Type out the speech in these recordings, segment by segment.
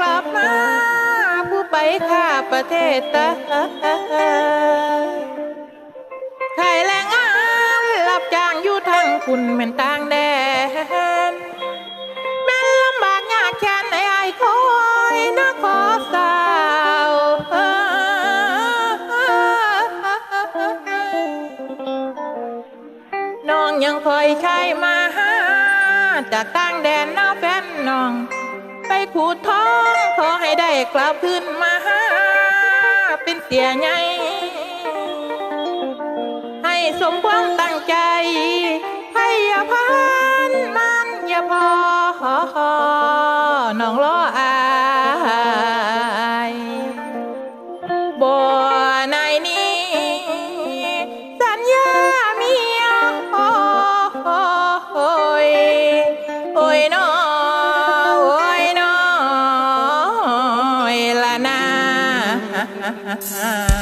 กลับมา ผู้ไปข้าประเทศตะขายแรงงานรับจ้างอยู่ทางคุณแม่นต่างแดน แม่ลำบากยากแค้นไอ้ไอ้คอยนะขอสาวน้องยังคอยใช้มาหาจากต่างแดนน้าแฟนน้อง ไปขูดท้องขอให้ได้กลับขึ้นมาหาเป็นเสียไงให้สมความตั้งใจให้ยาพันมันอย่าพอน้องรอ ha ha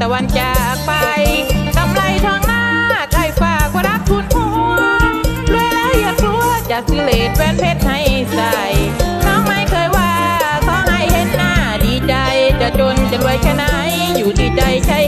ตะวันจากไปกำไรทองหน้าใจฝากว่ารักคุณพวงรวยแล้วอย่ากลัวจะสิเลดแวนเพชรให้ใส่น้องไม่เคยว่าขอให้เห็นหน้าดีใจ จะจนจะรวยแค่ไหนอยู่ที่ใจใช่